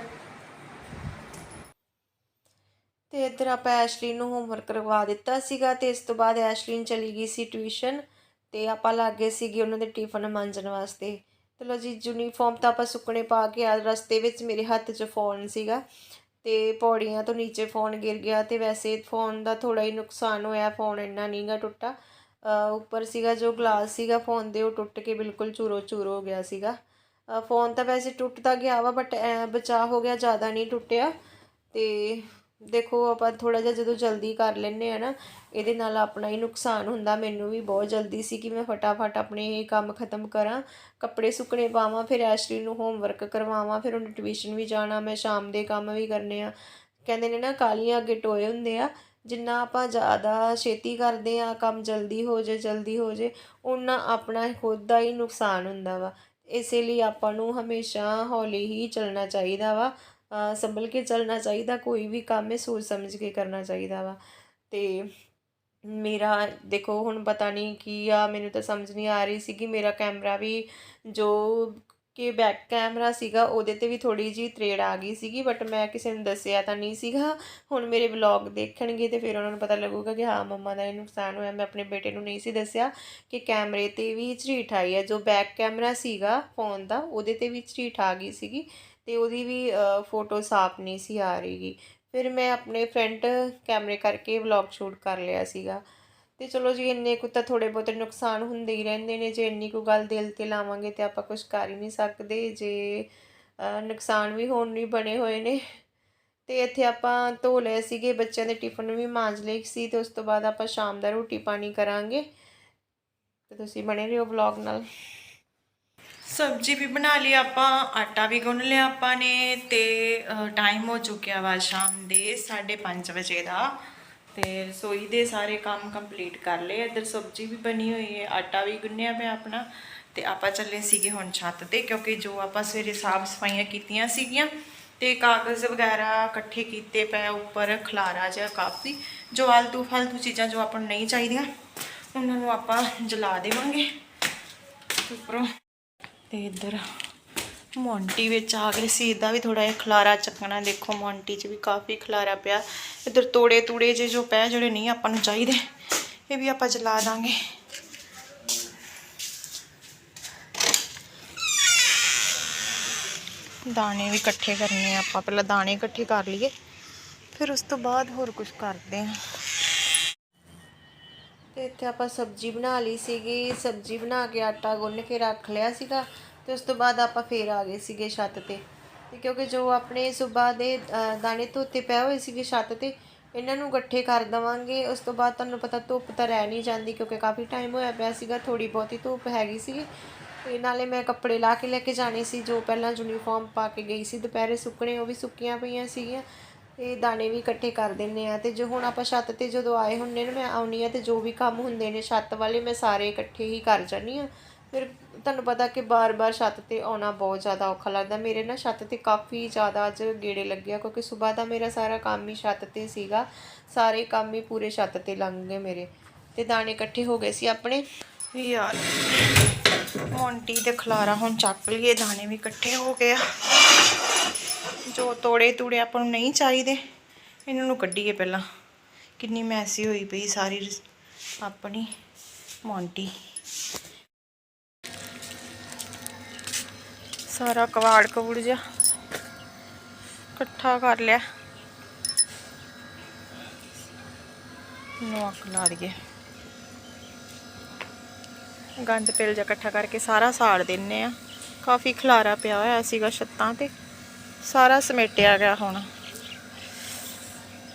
ਤੇ ਇੱਧਰ ਆਪਾਂ ਐਸ਼ਲੀ ਨੂੰ ਹੋਮਵਰਕ ਕਰਵਾ ਦਿੱਤਾ ਸੀਗਾ ਤੇ ਇਸ ਤੋਂ ਬਾਅਦ ਐਸ਼ਲੀਨ ਚਲੀ ਗਈ ਸੀ ਟਿਊਸ਼ਨ ਤੇ ਆਪਾਂ ਲੱਗੇ ਸੀਗੇ ਉਹਨਾਂ ਦੇ ਟਿਫਨ ਮਾਂਜਣ ਵਾਸਤੇ। ਚਲੋ ਜੀ ਯੂਨੀਫਾਰਮ ਤਾਂ ਆਪਾਂ ਸੁੱਕਣੇ ਪਾ ਕੇ ਆ, ਰਸਤੇ ਵਿੱਚ ਮੇਰੇ ਹੱਥ 'ਚ ਫੋਨ ਸੀਗਾ ਤੇ ਪੌੜੀਆਂ ਤੋਂ ਨੀਚੇ ਫੋਨ ਗਿਰ ਗਿਆ ਤੇ ਵੈਸੇ ਫੋਨ ਦਾ ਥੋੜਾ ਹੀ ਨੁਕਸਾਨ ਹੋਇਆ ਫੋਨ ਇੰਨਾ ਨਹੀਂਗਾ ਟੁੱਟਾ। ਉੱਪਰ ਸੀਗਾ ਜੋ ਗਲਾਸ ਸੀਗਾ ਫੋਨ ਦੇ, ਉਹ ਟੁੱਟ ਕੇ ਬਿਲਕੁਲ ਚੂਰੋ ਚੂਰ ਹੋ ਗਿਆ ਸੀਗਾ। ਫੋਨ ਤਾਂ ਵੈਸੇ ਟੁੱਟਦਾ ਗਿਆ ਵਾ ਬਟ ਬਚਾ ਹੋ ਗਿਆ, ਜ਼ਿਆਦਾ ਨਹੀਂ ਟੁੱਟਿਆ ਤੇ ਦੇਖੋ, ਆਪਾਂ ਥੋੜਾ ਜਿਹਾ ਜਦੋਂ ਜਲਦੀ ਕਰ ਲੈਨੇ ਆ ਨਾ, ਇਹਦੇ ਨਾਲ ਆਪਣਾ ਹੀ ਨੁਕਸਾਨ ਹੁੰਦਾ। ਮੈਨੂੰ ਵੀ ਬਹੁਤ ਜਲਦੀ ਸੀ ਕਿ ਮੈਂ ਫਟਾਫਟ ਆਪਣੇ ਇਹ ਕੰਮ ਖਤਮ ਕਰਾਂ। ਕੱਪੜੇ ਸੁੱਕਣੇ ਪਾਵਾਂ, ਫਿਰ ਐਸ਼ਲੀ ਨੂੰ ਹੋਮਵਰਕ ਕਰਵਾਵਾਂ, ਫਿਰ ਉਹਨੇ ਟਿਊਸ਼ਨ ਵੀ ਜਾਣਾ, ਮੈਂ ਸ਼ਾਮ ਦੇ ਕੰਮ ਵੀ ਕਰਨੇ ਆ। ਕਹਿੰਦੇ ਨੇ ਨਾ, ਕਾਲੀਆਂ ਅੱਗੇ ਟੋਏ ਹੁੰਦੇ ਆ, ਜਿੰਨਾ ਆਪਾਂ ਜ਼ਿਆਦਾ ਛੇਤੀ ਕਰਦੇ ਆ ਕੰਮ ਜਲਦੀ ਹੋ ਜੇ ਜਲਦੀ ਹੋ ਜੇ ਉਨਾ ਆਪਣਾ ਖੁਦ ਦਾ ਹੀ ਨੁਕਸਾਨ ਹੁੰਦਾ ਵਾ। ਇਸੇ ਲਈ ਆਪਾਂ ਨੂੰ ਹਮੇਸ਼ਾ ਹੌਲੀ ਹੀ ਚੱਲਣਾ ਚਾਹੀਦਾ ਵਾ। ਸੰਭਲ ਕੇ ਚੱਲਣਾ ਚਾਹੀਦਾ, ਕੋਈ ਵੀ ਕੰਮ ਹੈ ਸੋਚ ਸਮਝ ਕੇ ਕਰਨਾ ਚਾਹੀਦਾ ਵਾ। ਤੇ ਮੇਰਾ, ਦੇਖੋ ਹੁਣ ਪਤਾ ਨਹੀਂ ਕੀ ਆ, ਮੈਨੂੰ ਤਾਂ ਸਮਝ ਨਹੀਂ ਆ ਰਹੀ ਸੀ ਕਿ ਮੇਰਾ ਕੈਮਰਾ ਵੀ ਜੋ ਕਿ ਬੈਕ ਕੈਮਰਾ ਸੀਗਾ, ਉਹਦੇ ਤੇ ਵੀ ਥੋੜੀ ਜੀ ਤਰੇੜ ਆ ਗਈ ਸੀਗੀ ਬਟ ਮੈਂ ਕਿਸੇ ਨੂੰ ਦੱਸਿਆ ਤਾਂ ਨਹੀਂ ਸੀਗਾ। ਹੁਣ ਮੇਰੇ ਵਲੌਗ ਦੇਖਣਗੇ ਤੇ ਫਿਰ ਉਹਨਾਂ ਨੂੰ ਪਤਾ ਲੱਗੂਗਾ ਕਿ ਹਾਂ, ਮੰਮਾ ਦਾ ਇਹ ਨੁਕਸਾਨ ਹੋਇਆ। ਮੈਂ ਆਪਣੇ ਬੇਟੇ ਨੂੰ ਨਹੀਂ ਸੀ ਦੱਸਿਆ ਕਿ ਕੈਮਰੇ ਤੇ ਵੀ ਝਰੀਟ ਆਈ ਹੈ ਜੋ ਬੈਕ ਕੈਮਰਾ ਸੀਗਾ ਫੋਨ ਦਾ, ਉਹਦੇ ਤੇ ਵੀ ਝਰੀਟ ਆ ਗਈ ਸੀਗੀ ਤੇ ਉਹਦੀ ਵੀ ਫੋਟੋ ਸਾਫ਼ ਨਹੀਂ ਸੀ ਆ ਰਹੀਗੀ ਫਿਰ ਮੈਂ ਆਪਣੇ ਫਰੰਟ ਕੈਮਰੇ ਕਰਕੇ ਵਲੌਗ ਸ਼ੂਟ ਕਰ ਲਿਆ ਸੀਗਾ। ਤੇ ਚਲੋ ਜੀ, ਇੰਨੇ ਕੁ ਤਾਂ ਥੋੜੇ ਬਹੁਤੇ ਨੁਕਸਾਨ ਹੁੰਦੇ ਹੀ ਰਹਿੰਦੇ ਨੇ। ਜੇ ਇੰਨੀ ਕੁ ਗੱਲ ਦਿਲ ਤੇ ਲਾਵਾਂਗੇ ਤੇ ਆਪਾਂ ਕੁਝ ਕਰ ਹੀ ਨਹੀਂ ਸਕਦੇ। ਜੇ ਨੁਕਸਾਨ ਵੀ ਹੋਣ ਨਹੀਂ ਬਣੇ ਹੋਏ ਨੇ। ਤੇ ਇੱਥੇ ਆਪਾਂ ਧੋ ਲਏ ਸੀਗੇ, ਬੱਚਿਆਂ ਦੇ ਟਿਫਨ ਵੀ ਮਾਂਜ ਲਏ ਸੀ ਤੇ ਉਸ ਤੋਂ ਬਾਅਦ ਆਪਾਂ ਸ਼ਾਮ ਦਾ ਰੋਟੀ ਪਾਣੀ ਕਰਾਂਗੇ। ਤੇ ਤੁਸੀਂ ਬਣੇ ਰਹੋ ਵਲੌਗ ਨਾਲ। ਸਬਜ਼ੀ ਵੀ ਬਣਾ ਲਈ ਆਪਾਂ, ਆਟਾ ਵੀ ਗੁੰਨ ਲਿਆ ਆਪਾਂ ਨੇ ਤੇ ਟਾਈਮ ਹੋ ਚੁੱਕਿਆ ਵਾ ਸ਼ਾਮ ਦੇ 5:30 ਵਜੇ ਦਾ। ਤੇ ਰਸੋਈ ਦੇ ਸਾਰੇ ਕੰਮ ਕੰਪਲੀਟ ਕਰ ਲਏ। ਇੱਧਰ ਸਬਜ਼ੀ ਵੀ ਬਣੀ ਹੋਈ ਹੈ, ਆਟਾ ਵੀ ਗੁੰਨਿਆ ਪਿਆ ਆਪਣਾ ਤੇ ਆਪਾਂ ਚੱਲੇ ਸੀਗੇ ਹੁਣ ਛੱਤ ਤੇ ਕਿਉਂਕਿ ਜੋ ਆਪਾਂ ਸਵੇਰੇ ਸਾਫ਼ ਸਫਾਈਆਂ ਕੀਤੀਆਂ ਸੀਗੀਆਂ ਤੇ ਕਾਗਜ਼ ਵਗੈਰਾ ਇਕੱਠੇ ਕੀਤੇ ਪਏ ਉੱਪਰ, ਖਲਾਰਾ ਜਿਹਾ ਕਾਫੀ। ਜੋ ਆਲਤੂ ਫਾਲਤੂ ਚੀਜ਼ਾਂ ਜੋ ਆਪਾਂ ਨੂੰ ਨਹੀਂ ਚਾਹੀਦੀਆਂ, ਉਹਨਾਂ ਨੂੰ ਆਪਾਂ ਜਲਾ ਦੇਵਾਂਗੇ। ਉੱਪਰੋਂ ਤੇ ਇੱਧਰ ਮੌਂਟੀ ਵਿੱਚ ਆ ਗਏ ਸੀ ਇਹਦਾ ਵੀ ਥੋੜਾ ਜਿਹਾ ਖਲਾਰਾ ਚੱਕਣਾ। ਦੇਖੋ ਮੌਂਟੀ 'ਚ ਵੀ ਕਾਫੀ ਖਲਾਰਾ ਪਿਆ। ਇੱਧਰ ਤੋੜੇ ਤੂੜੇ ਜੇ ਜੋ ਪੈ ਜਿਹੜੇ ਨਹੀਂ ਆਪਾਂ ਨੂੰ ਚਾਹੀਦੇ, ਇਹ ਵੀ ਆਪਾਂ ਜਲਾ ਦਾਂਗੇ। ਦਾਣੇ ਵੀ ਇਕੱਠੇ ਕਰਨੇ ਆ ਆਪਾਂ। ਪਹਿਲਾਂ ਦਾਣੇ ਇਕੱਠੇ ਕਰ ਲਈਏ, ਫਿਰ ਉਸ ਤੋਂ ਬਾਅਦ ਹੋਰ ਕੁਝ ਕਰਦੇ ਆ ਤੇ ਇੱਥੇ ਆਪਾਂ ਸਬਜ਼ੀ ਬਣਾ ਲਈ ਸੀਗੀ। ਸਬਜ਼ੀ ਬਣਾ ਕੇ ਆਟਾ ਗੁੰਨ ਕੇ ਰੱਖ ਲਿਆ ਸੀਗਾ। ਤੇ ਉਸ ਤੋਂ ਬਾਅਦ ਆਪਾਂ ਫੇਰ ਆ ਗਏ ਸੀਗੇ ਛੱਤ ਤੇ। ਤੇ ਕਿਉਂਕਿ ਜੋ ਆਪਣੇ ਸਵੇਰ ਦੇ ਦਾਣੇ ਧੋਤੇ ਪਏ ਹੋਏ ਸੀਗੇ ਛੱਤ ਤੇ, ਇਹਨਾਂ ਨੂੰ ਇਕੱਠੇ ਕਰ ਦਵਾਂਗੇ। ਉਸ ਤੋਂ ਬਾਅਦ ਤੁਹਾਨੂੰ ਪਤਾ ਧੁੱਪ ਤਾਂ ਰਹਿ ਨਹੀਂ ਜਾਂਦੀ ਕਿਉਂਕਿ ਕਾਫੀ ਟਾਈਮ ਹੋਇਆ ਪਿਆ ਸੀਗਾ ਥੋੜੀ ਬਹੁਤੀ ਧੁੱਪ ਹੈਗੀ ਸੀਗੀ। ਤੇ ਨਾਲੇ ਮੈਂ ਕੱਪੜੇ ਲਾ ਕੇ ਲੈ ਕੇ ਜਾਣੇ ਸੀ, ਜੋ ਪਹਿਲਾਂ ਯੂਨੀਫਾਰਮ ਪਾ ਕੇ ਗਈ ਸੀ, ਦੁਪਹਿਰੇ ਸੁੱਕਣੇ, ਉਹ ਵੀ ਸੁੱਕੀਆਂ ਪਈਆਂ ਸੀਗੀਆਂ। ਤੇ ਦਾਣੇ ਵੀ ਇਕੱਠੇ ਕਰ ਦਿੰਨੇ ਆ ਤੇ ਜੋ ਹੁਣ ਆਪਾਂ ਛੱਤ ਤੇ ਜਦੋਂ ਆਏ ਹੁੰਨੇ ਨੇ, ਮੈਂ ਆਉਣੀ ਆ ਤੇ ਜੋ ਵੀ ਕੰਮ ਹੁੰਦੇ ਨੇ ਛੱਤ ਵਾਲੇ, ਮੈਂ ਸਾਰੇ ਇਕੱਠੇ ਹੀ ਕਰ ਜਾਨੀ ਆ ਫਿਰ ਤੁਹਾਨੂੰ ਪਤਾ ਕਿ ਬਾਰ-ਬਾਰ ਛੱਤ ਤੇ ਆਉਣਾ ਬਹੁਤ ਜ਼ਿਆਦਾ ਔਖਾ ਲੱਗਦਾ। ਮੇਰੇ ਨਾ ਛੱਤ ਤੇ ਕਾਫੀ ਜ਼ਿਆਦਾ ਅੱਜ ਗੇੜੇ ਲੱਗਿਆ ਕਿਉਂਕਿ ਸਵੇਰ ਦਾ ਮੇਰਾ ਸਾਰਾ ਕੰਮ ਹੀ ਛੱਤ ਤੇ ਸੀਗਾ। ਸਾਰੇ ਕੰਮ ਹੀ ਪੂਰੇ ਛੱਤ ਤੇ ਲੰਘ ਗਏ ਮੇਰੇ ਤੇ ਦਾਣੇ ਇਕੱਠੇ ਹੋ ਗਏ ਸੀ ਆਪਣੇ। ਯਾਰ, ਮੌਂਟੀ ਦੇ ਖਲਾਰਾ ਹੁਣ ਚੱਕ ਲਈਏ, ਦਾਣੇ ਵੀ ਇਕੱਠੇ ਹੋ ਗਏ ਆ। ਜੋ ਤੋੜੇ ਤੂੜੇ ਆਪਾਂ ਨੂੰ ਨਹੀਂ ਚਾਹੀਦੇ, ਇਹਨਾਂ ਨੂੰ ਕੱਢੀਏ ਪਹਿਲਾਂ। ਕਿੰਨੀ ਮੈਸੀ ਹੋਈ ਪਈ ਸਾਰੀ ਰਸ- ਆਪਣੀ ਮੌਂਟੀ। ਸਾਰਾ ਕਵਾੜ ਕਬੂੜ ਜਿਹਾ ਇਕੱਠਾ ਕਰ ਲਿਆ। ਨੂੰ ਅੱਗ ਲਾ ਦਈਏ। ਗੰਦ ਪਿਲ ਜਿਹਾ ਇਕੱਠਾ ਕਰਕੇ ਸਾਰਾ ਸਾੜ ਦਿੰਨੇ ਆ। ਕਾਫੀ ਖਲਾਰਾ ਪਿਆ ਹੋਇਆ ਸੀਗਾ ਛੱਤਾਂ ਤੇ। ਸਾਰਾ ਸਮੇਟਿਆ ਗਿਆ ਹੁਣ।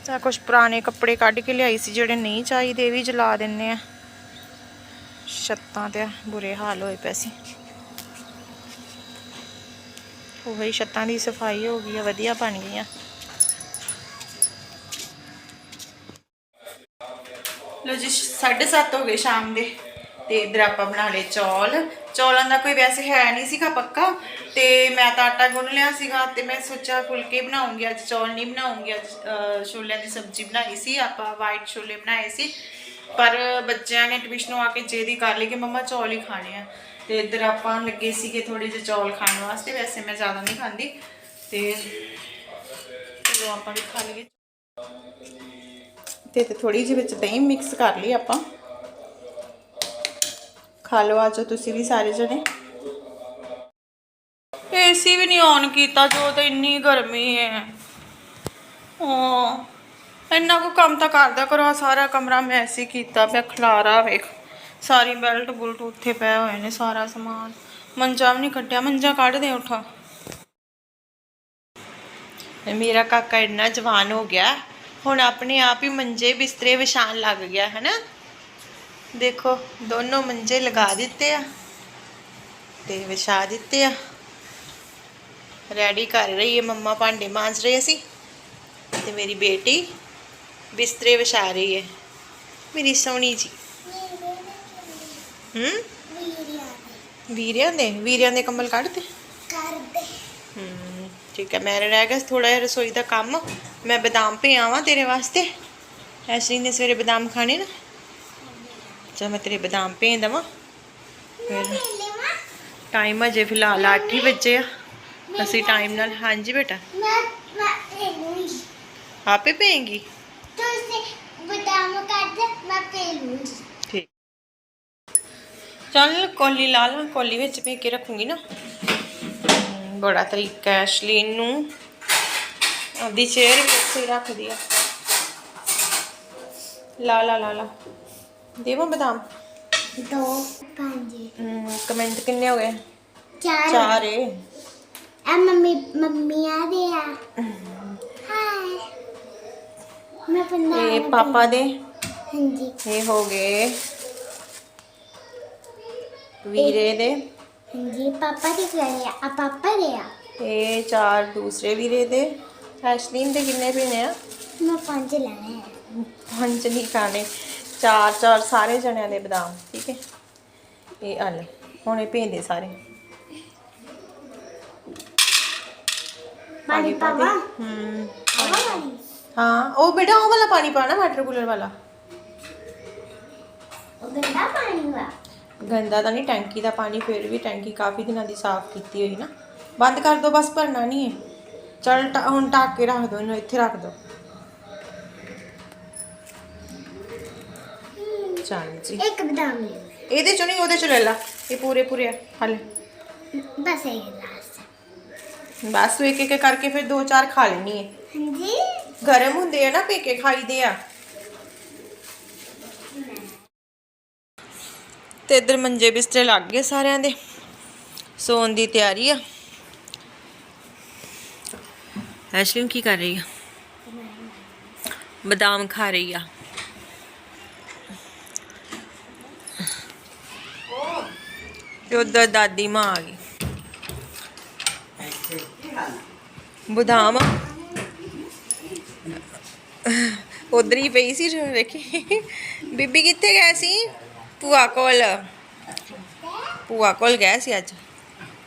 ਤਾਂ ਕੁਝ ਪੁਰਾਣੇ ਕੱਪੜੇ ਕੱਢ ਕੇ ਲਿਆਈ ਸੀ, ਜਿਹੜੇ ਨਹੀਂ ਚਾਹੀਦੇ ਵੀ ਜਲਾ ਦਿੰਨੇ ਆ। ਛੱਤਾਂ ਤੇ ਬੁਰੇ ਹਾਲ ਹੋਏ ਪਏ ਸੀ। ਉਹੀ ਛੱਤਾਂ ਦੀ ਸਫ਼ਾਈ ਹੋ ਗਈ ਆ, ਵਧੀਆ ਬਣ ਗਈਆਂ। ਲੋ ਜੀ 7:30 ਹੋ ਗਏ ਸ਼ਾਮ ਦੇ, ਤੇ ਇਧਰ ਆਪਾਂ ਬਣਾ ਲਏ ਚੌਲ। ਚੌਲਾਂ ਦਾ ਕੋਈ ਵੈਸੇ ਹੈ ਨਹੀਂ ਸੀਗਾ ਪੱਕਾ, ਤੇ ਮੈਂ ਤਾਂ ਆਟਾ ਗੁੰਨ ਲਿਆ ਸੀਗਾ, ਤੇ ਮੈਂ ਸੋਚਿਆ ਫੁਲਕੇ ਬਣਾਉਂਗੀ, ਅੱਜ ਚੌਲ ਨਹੀਂ ਬਣਾਉਂਗੀ, ਅੱਜ ਛੋਲਿਆਂ ਦੀ ਸਬਜ਼ੀ ਬਣਾਈ ਸੀ, ਆਪਾਂ ਵਾਈਟ ਛੋਲੇ ਬਣਾਏ ਸੀ। ਪਰ ਬੱਚਿਆਂ ਨੇ ਟਿਊਸ਼ਨੋਂ ਆ ਕੇ ਜੇਦੀ ਕਰ ਲਈ ਕਿ ਮੰਮਾ ਚੌਲ ਹੀ ਖਾਣੇ ਆ। ਤੇ ਇੱਧਰ ਆਪਾਂ ਲੱਗੇ ਸੀਗੇ ਥੋੜੇ ਜਿਹੇ ਚੌਲ ਖਾਣ ਵਾਸਤੇ, ਵੈਸੇ ਮੈਂ ਜ਼ਿਆਦਾ ਨਹੀਂ ਖਾਂਦੀ। ਤੇ ਚਲੋ ਆਪਾਂ ਵੀ ਖਾ ਲਈਏ। ਤੇ ਤੇ ਥੋੜੀ ਜਿਹੀ ਵਿੱਚ ਦਹੀਂ ਮਿਕਸ ਕਰ ਲਈ ਆਪਾਂ। ਖਾ ਲਓ ਆਜੋ ਤੁਸੀਂ ਵੀ ਸਾਰੇ ਜਣੇ। ਏਸੀ ਵੀ ਨਹੀਂ ਔਨ ਕੀਤਾ, ਜੋ ਤਾਂ ਇੰਨੀ ਗਰਮੀ ਹੈ। ਹਾਂ, ਇੰਨਾ ਕੋ ਕੰਮ ਤਾਂ ਕਰਦਾ ਕਰੋ ਸਾਰਾ ਕਮਰਾ ਮੈਂ ਮੈਸੀ ਕੀਤਾ ਪਿਆ, ਖਲਾਰਾ ਵੇਖ। ਸਾਰੀ ਬੈਲਟ ਬੁਲਟ ਉੱਥੇ ਪਏ ਹੋਏ ਨੇ, ਸਾਰਾ ਸਮਾਨ। ਮੰਜਾ ਵੀ ਨਹੀਂ ਕੱਢਿਆ। ਮੰਜਾ ਕੱਢ ਦੇ ਉਠਾ। ਮੇਰਾ ਕਾਕਾ ਇੰਨਾ ਜਵਾਨ ਹੋ ਗਿਆ, ਹੁਣ ਆਪਣੇ ਆਪ ਹੀ ਮੰਜੇ ਬਿਸਤਰੇ ਵਿਛਾਣ ਲੱਗ ਗਿਆ ਹੈ ਨਾ ਦੇਖੋ, ਦੋਨੋਂ ਮੰਜੇ ਲਗਾ ਦਿੱਤੇ ਆ ਤੇ ਵਿਛਾ ਦਿੱਤੇ ਆ। ਰੈਡੀ ਕਰ ਰਹੀ ਹੈ ਮੰਮਾ ਭਾਂਡੇ ਮਾਂਜ ਰਹੇ ਸੀ ਤੇ ਮੇਰੀ ਬੇਟੀ ਬਿਸਤਰੇ ਵਿਛਾ ਰਹੀ ਹੈ। ਮੇਰੀ ਸੋਹਣੀ ਜੀ। ਵੀਰਿਆਂ ਦੇ। ਵੀਰਿਆਂ ਦੇ? ਕੰਬਲ ਕੱਢ ਤੇ। ਕਰ ਹੂੰ ਠੀਕ ਹੈ ਮੇਰੇ ਰਹਿ ਗਿਆ ਥੋੜਾ ਜਿਹਾ ਰਸੋਈ ਦਾ ਕੰਮ। ਮੈਂ ਬਦਾਮ ਪਿਆਵਾਂ ਤੇਰੇ ਵਾਸਤੇ। ਐਸਰੀ ਨੇ ਸਵੇਰੇ ਬਦਾਮ ਖਾਣੇ ਨਾ। ਚਲ ਮੈਂ ਤੇਰੇ ਬਦਾਮ ਭੇਂ ਦਵਾਂ। ਟਾਈਮ ਅਜੇ ਫਿਲਹਾਲ 8 ਵਜੇ ਆ। ਅਸੀਂ ਟਾਈਮ ਨਾਲ ਹਾਂਜੀ ਬੇਟਾ। ਮੈਂ ਆਪੇ ਪੇਂਗੀ ਚੱਲ ਕੋਲੀ ਲਾ ਲਾਂ ਕੋਲੀ ਵਿੱਚ ਭੇ ਕੇ ਰੱਖੂੰਗੀ ਨਾ। ਬੜਾ ਤਰੀਕਾ ਹੈ ਸ਼ਲੀਨ ਨੂੰ। ਆਪਦੀ ਚੇਅਰ ਵਿੱਚ ਰੱਖਦੀ ਆ। ਲਾ ਲਾ ਲਾ ਲਾ। ਦੇਵਾਂ ਬਦਾਮ। ਦੋ ਪੰਜ। ਕਮੈਂਟ ਕਿੰਨੇ ਹੋ ਗਏ? ਚਾਰ। ਚਾਰ ਮੰਮੀ ਮੰਮੀ ਆ ਦੇ ਆ। ਹਾਏ। ਮੈਂ ਪੰਨਾ ਇਹ ਪਾਪਾ ਦੇ? ਹਾਂਜੀ। ਇਹ ਹੋ ਗਏ। ਵੀਰੇ ਦੇ ਹਾਂਜੀ ਪਾਪਾ ਦੇ ਗਏ ਆ। ਪਾਪਾ ਦੇ ਆ। ਇਹ ਚਾਰ ਦੂਸਰੇ ਵੀਰੇ ਦੇ। ਐਸ਼ਲੀਨ ਦੇ ਕਿੰਨੇ ਪੀਣੇ ਆ? ਮੈਂ ਪੰਜ ਲੈਣੇ ਆ। ਪੰਜ ਨਹੀਂ ਖਾਣੇ। ਚਾਰ ਚਾਰ ਸਾਰੇ ਜਣਿਆਂ ਦੇ ਬਦਾਮ ਠੀਕ ਹੈ? ਇਹ ਆਲ ਹੁਣ ਇਹ ਪੀਂਦੇ ਸਾਰੇ। ਪਾਣੀ ਪਾਵਾ? ਹੂੰ। ਹਾਂ ਉਹ ਬੇਟਾ ਉਹ ਵਾਲਾ ਪਾਣੀ ਪਾਣਾ ਵਾਟਰ ਕੂਲਰ ਵਾਲਾ। ਉਹ ਗੰਦਾ ਪਾਣੀ ਵਾ। ਗੰਦਾ ਤਾਂ ਨਹੀਂ ਟੈਂਕੀ ਦਾ ਪਾਣੀ ਫਿਰ ਵੀ ਟੈਂਕੀ ਕਾਫੀ ਦਿਨਾਂ ਦੀ ਸਾਫ਼ ਕੀਤੀ ਹੋਈ ਨਾ। ਬੰਦ ਕਰ ਦੋ ਬਸ ਭਰਨਾ ਨਹੀਂ ਹੈ ਚਲ ਹੁਣ ਢੱਕ ਕੇ ਰੱਖ ਦੋ ਇਹਨੂੰ ਇੱਥੇ ਰੱਖ ਦੋ। ਚੱਲ ਜੀ। ਇੱਕ ਬਦਾਮ ਲੈ। ਇਹਦੇ ਚੋਂ ਨਹੀਂ ਉਹਦੇ ਚ ਲੈ ਲਾ। ਇਹ ਪੂਰੇ ਪੂਰੇ ਆ। ਹਲ ਬਸ ਇਹ ਬਸ ਇੱਕ ਇੱਕ ਕਰਕੇ ਫਿਰ ਦੋ ਚਾਰ ਖਾ ਲੈਣੀ ਹੈ ਹਾਂਜੀ। ਗਰਮ ਹੁੰਦੇ ਆ ਨਾ ਪੇਕੇ ਖਾਈਦੇ ਆ। ਤੇ ਇਧਰ ਮੰਜੇ ਬਿਸਤਰੇ ਲੱਗ ਗਏ ਸਾਰਿਆਂ ਦੇ। ਸੌਣ ਦੀ ਤਿਆਰੀ ਆ। ਐਸ਼ਲਿਨ ਕੀ ਕਰ ਰਹੀ ਆ? ਬਦਾਮ ਖਾ ਰਹੀ ਆ। ਤੇ ਉਧਰ ਦਾਦੀ ਮਾਂ ਆ ਗਈ। ਬਦਾਮ ਉਧਰ ਹੀ ਪਈ ਸੀ ਜੋ ਵੇਖੀ। ਬੀਬੀ ਕਿੱਥੇ ਗਏ ਸੀ? ਭੂਆ ਕੋਲ। ਭੂਆ ਕੋਲ ਗਏ ਸੀ ਅੱਜ।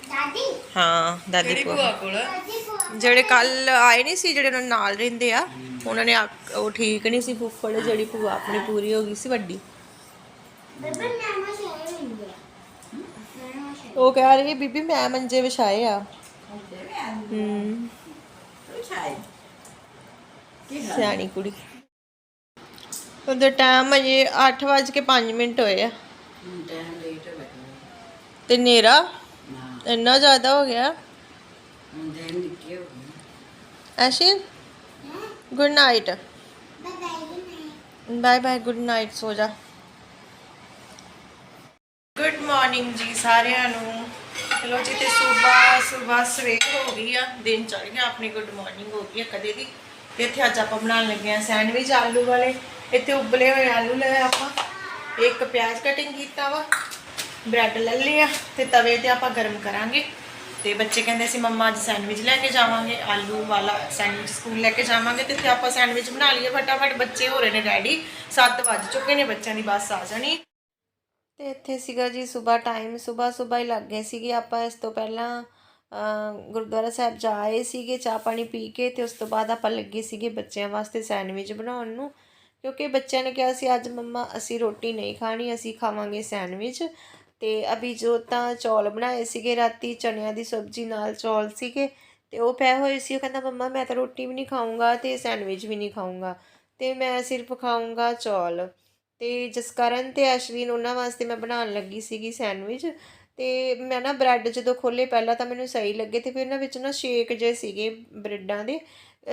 ਦਾਦੀ? ਹਾਂ ਦਾਦੀ ਭੂਆ ਕੋਲ? ਜਿਹੜੇ ਕੱਲ ਆਏ ਨਹੀਂ ਸੀ ਜਿਹੜੇ ਉਹਨਾਂ ਨਾਲ ਰਹਿੰਦੇ ਆ ਉਹਨਾਂ ਨੇ ਉਹ ਠੀਕ ਨਹੀਂ ਸੀ ਫੁੱਫੜ ਜਿਹੜੀ ਭੂਆ ਆਪਣੀ ਪੂਰੀ ਹੋ ਗਈ ਸੀ ਵੱਡੀ। ਉਹ ਕਹਿ ਰਹੀ ਬੀਬੀ ਮੈਂ ਮੰਜੇ ਵਿਛਾਏ ਆ। ਹੂੰ। ਸਿਆਣੀ ਕੁੜੀ। ਉਹਦਾ ਟਾਈਮ ਅਜੇ 8:05 ਮਿੰਟ ਹੋਏ ਆ। ਤੇ ਨੇਰਾ ਇੰਨਾ ਜ਼ਿਆਦਾ ਹੋ ਗਿਆ? ਐਸ਼ਿਨ good night bye bye good night ਸੋ ਜਾ। ਗੁੱਡ ਮਾਰਨਿੰਗ ਜੀ ਸਾਰਿਆਂ ਨੂੰ। ਚਲੋ ਜੀ ਤੇ ਸਵੇਰ ਸਵੇਰ ਸਵੇਰ ਹੋ ਗਈ ਆ ਦਿਨ ਚੜ ਗਿਆ ਆਪਣੀ ਗੁੱਡ ਮਾਰਨਿੰਗ ਹੋ ਗਈ ਆ ਕਦੇ ਦੀ ਤੇ ਇੱਥੇ ਅੱਜ ਆਪਾਂ ਬਣਾਉਣ ਲੱਗੇ ਆ ਸੈਂਡਵਿਚ ਆਲੂ ਵਾਲੇ। ਇੱਥੇ ਉਬਲੇ ਹੋਏ ਆਲੂ ਲਏ ਆਪਾਂ। ਇੱਕ ਪਿਆਜ਼ ਕਟਿੰਗ ਕੀਤਾ ਵਾ ਬ੍ਰੈਡ ਲੈ ਲਿਆ ਤੇ ਤਵੇ ਤੇ ਆਪਾਂ ਗਰਮ ਕਰਾਂਗੇ। ਤੇ ਬੱਚੇ ਕਹਿੰਦੇ ਸੀ ਮੰਮਾ ਅੱਜ ਸੈਂਡਵਿਚ ਲੈ ਕੇ ਜਾਵਾਂਗੇ। ਆਲੂ ਵਾਲਾ ਸੈਂਡਵਿਚ ਸਕੂਲ ਲੈ ਕੇ ਜਾਵਾਂਗੇ ਤੇ ਇੱਥੇ ਆਪਾਂ ਸੈਂਡਵਿਚ ਬਣਾ ਲਈਏ। ਫਟਾਫਟ ਬੱਚੇ ਹੋ ਰਹੇ ਨੇ ਰੈਡੀ 7 ਵੱਜ ਚੁੱਕੇ ਨੇ ਬੱਚਿਆਂ ਦੀ ਬੱਸ ਆ ਜਾਣੀ। ਤੇ ਇੱਥੇ ਸੀਗਾ ਜੀ ਸਵੇਰ ਟਾਈਮ ਸਵੇਰ ਸਵੇਰ ਹੀ ਲੱਗ ਗਏ ਸੀਗੇ। ਆਪਾਂ ਇਸ ਤੋਂ ਪਹਿਲਾਂ ਅਮ, ਗੁਰਦੁਆਰਾ ਸਾਹਿਬ ਜਾ ਆਏ ਸੀਗੇ ਚਾਹ ਪਾਣੀ ਪੀ ਕੇ ਤੇ ਉਸ ਤੋਂ ਬਾਅਦ ਆਪਾਂ ਲੱਗੇ ਸੀਗੇ ਬੱਚਿਆਂ ਵਾਸਤੇ ਸੈਂਡਵਿਚ ਬਣਾਉਣ ਨੂੰ। ਕਿਉਂਕਿ ਬੱਚਿਆਂ ਨੇ ਕਿਹਾ ਸੀ, ਅੱਜ ਮੰਮਾ ਅਸੀਂ ਰੋਟੀ ਨਹੀਂ ਖਾਣੀ, ਅਸੀਂ ਖਾਵਾਂਗੇ ਸੈਂਡਵਿਚ। ਤੇ ਅਭੀ ਜੋ ਤਾਂ ਚੌਲ ਬਣਾਏ ਸੀਗੇ, ਰਾਤੀ ਚਣਿਆਂ ਦੀ ਸਬਜ਼ੀ ਨਾਲ ਚੌਲ ਸੀਗੇ, ਤੇ ਉਹ ਪੈ ਹੋਏ ਸੀ। ਉਹ ਕਹਿੰਦਾ, ਮੰਮਾ, ਮੈਂ ਤਾਂ ਰੋਟੀ ਵੀ ਨਹੀਂ ਖਾਊਂਗਾ ਤੇ ਸੈਂਡਵਿਚ ਵੀ ਨਹੀਂ ਖਾਊਂਗਾ। ਤੇ ਮੈਂ ਸਿਰਫ ਖਾਊਂਗਾ ਚੌਲ। ਤੇ ਜਸਕਰਨ ਤੇ ਐਸ਼ਲੀਨ ਉਹਨਾਂ ਵਾਸਤੇ ਮੈਂ ਬਣਾਉਣ ਲੱਗੀ ਸੀਗੀ ਸੈਂਡਵਿਚ। ਤੇ ਮੈਂ ਨਾ ਬ੍ਰੈਡ ਜਦੋਂ ਖੋਲੇ ਪਹਿਲਾਂ ਤਾਂ ਮੈਨੂੰ ਸਹੀ ਲੱਗੇ ਤੇ ਫਿਰ ਉਹਨਾਂ ਵਿੱਚ ਨਾ ਸ਼ੇਕ ਜੇ ਸੀਗੇ ਬ੍ਰੈਡਾਂ ਦੇ।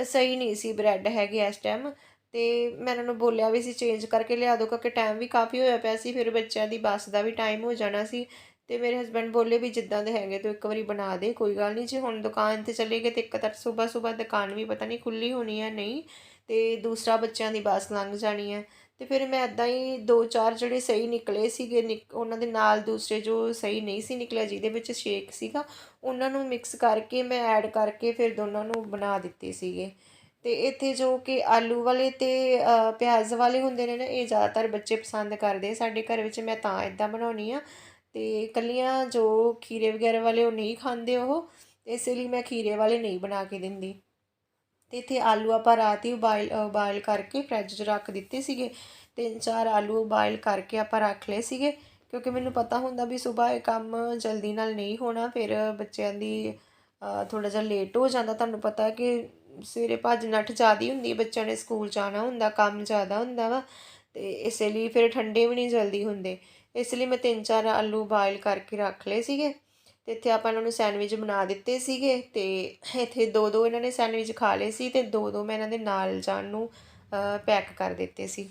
ਸਹੀ ਨਹੀਂ ਸੀ ਬ੍ਰੈਡ ਹੈਗੇ ਇਸ ਟਾਈਮ ਤੇ ਮੈਂ ਇਹਨਾਂ ਨੂੰ ਬੋਲਿਆ ਵੀ ਸੀ ਚੇਂਜ ਕਰਕੇ ਲਿਆ ਦਿਓ ਕਿਉਂਕਿ ਟਾਈਮ ਵੀ ਕਾਫੀ ਹੋਇਆ ਪਿਆ ਸੀ, ਫਿਰ ਬੱਚਿਆਂ ਦੀ ਬੱਸ ਦਾ ਵੀ ਟਾਈਮ ਹੋ ਜਾਣਾ ਸੀ ਤੇ ਮੇਰੇ ਹਸਬੰਡ ਬੋਲੇ ਵੀ ਜਿੱਦਾਂ ਦੇ ਹੈਗੇ ਤੂੰ ਇੱਕ ਵਾਰੀ ਬਣਾ ਦੇ, ਕੋਈ ਗੱਲ ਨਹੀਂ, ਜੇ ਹੁਣ ਦੁਕਾਨ ਤੇ ਚਲੇ ਗਏ ਤੇ ਇੱਕ ਤਾਂ ਸਵੇਰ ਸਵੇਰ ਦੁਕਾਨ ਵੀ ਪਤਾ ਨਹੀਂ ਖੁੱਲੀ ਹੋਣੀ ਹੈ ਨਹੀਂ ਤੇ ਦੂਸਰਾ ਬੱਚਿਆਂ ਦੀ ਬੱਸ ਲੰਘ ਜਾਣੀ ਹੈ ਤੇ ਫਿਰ ਮੈਂ ਇਦਾਂ ਹੀ ਦੋ ਚਾਰ ਜਿਹੜੇ ਸਹੀ ਨਿਕਲੇ ਸੀਗੇ, ਨਿਕ- ਉਹਨਾਂ ਦੇ ਨਾਲ ਦੂਸਰੇ ਜੋ ਸਹੀ ਨਹੀਂ ਸੀ ਨਿਕਲਿਆ ਜਿਹਦੇ ਵਿੱਚ ਸ਼ੇਕ ਸੀਗਾ, ਉਹਨਾਂ ਨੂੰ ਮਿਕਸ ਕਰਕੇ ਮੈਂ ਐਡ ਕਰਕੇ ਫਿਰ ਦੋਨਾਂ ਨੂੰ ਬਣਾ ਦਿੱਤੇ ਸੀਗੇ। ਅਤੇ ਇੱਥੇ ਜੋ ਕਿ ਆਲੂ ਵਾਲੇ ਅਤੇ ਪਿਆਜ਼ ਵਾਲੇ ਹੁੰਦੇ ਨੇ ਨਾ, ਇਹ ਜ਼ਿਆਦਾਤਰ ਬੱਚੇ ਪਸੰਦ ਕਰਦੇ ਸਾਡੇ ਘਰ ਵਿੱਚ ਮੈਂ ਤਾਂ ਇੱਦਾਂ ਬਣਾਉਣੀ ਹਾਂ। ਅਤੇ ਇਕੱਲੀਆਂ ਜੋ ਖੀਰੇ ਵਗੈਰਾ ਵਾਲੇ ਉਹ ਨਹੀਂ ਖਾਂਦੇ ਉਹ ਇਸ ਲਈ ਮੈਂ ਖੀਰੇ ਵਾਲੇ ਨਹੀਂ ਬਣਾ ਕੇ ਦਿੰਦੀ। ਤੇ ਇੱਥੇ ਆਲੂ ਆਪਾਂ ਰਾਤ ਹੀ ਉਬਾਇਲ ਉਬਾਇਲ ਕਰਕੇ ਫ੍ਰਿਜ 'ਚ ਰੱਖ ਦਿੱਤੇ ਸੀਗੇ। ਤਿੰਨ ਚਾਰ ਆਲੂ ਉਬਾਇਲ ਕਰਕੇ ਆਪਾਂ ਰੱਖ ਲਏ ਸੀਗੇ। ਕਿਉਂਕਿ ਮੈਨੂੰ ਪਤਾ ਹੁੰਦਾ ਵੀ ਸਵੇਰ ਇਹ ਕੰਮ ਜਲਦੀ ਨਾਲ ਨਹੀਂ ਹੋਣਾ, ਫਿਰ ਬੱਚਿਆਂ ਦੀ ਥੋੜਾ ਜਿਹਾ ਲੇਟ ਹੋ ਜਾਂਦਾ। ਤੁਹਾਨੂੰ ਪਤਾ ਕਿ ਸਵੇਰੇ ਭੱਜ ਨੱਠ ਜ਼ਿਆਦੀ ਹੁੰਦੀ ਬੱਚਿਆਂ ਨੇ ਸਕੂਲ ਜਾਣਾ ਹੁੰਦਾ, ਕੰਮ ਜ਼ਿਆਦਾ ਹੁੰਦਾ ਵਾ, ਤੇ ਇਸੇ ਲਈ ਫਿਰ ਠੰਡੇ ਵੀ ਨਹੀਂ ਜਲਦੀ ਹੁੰਦੇ। ਇਸ ਲਈ ਮੈਂ ਤਿੰਨ ਚਾਰ ਆਲੂ ਉਬਾਇਲ ਕਰਕੇ ਰੱਖ ਲਏ ਸੀਗੇ, ਤੇ ਇੱਥੇ ਆਪਾਂ ਇਹਨਾਂ ਨੂੰ ਸੈਂਡਵਿਚ ਬਣਾ ਦਿੱਤੇ ਸੀਗੇ, ਤੇ ਇੱਥੇ ਦੋ ਦੋ ਇਹਨਾਂ ਨੇ ਸੈਂਡਵਿਚ ਖਾ ਲਏ ਸੀ, ਤੇ ਦੋ ਦੋ ਮੈਂ ਇਹਨਾਂ ਦੇ ਨਾਲ ਜਾਣ ਨੂੰ ਪੈਕ ਕਰ ਦਿੱਤੇ ਸੀ।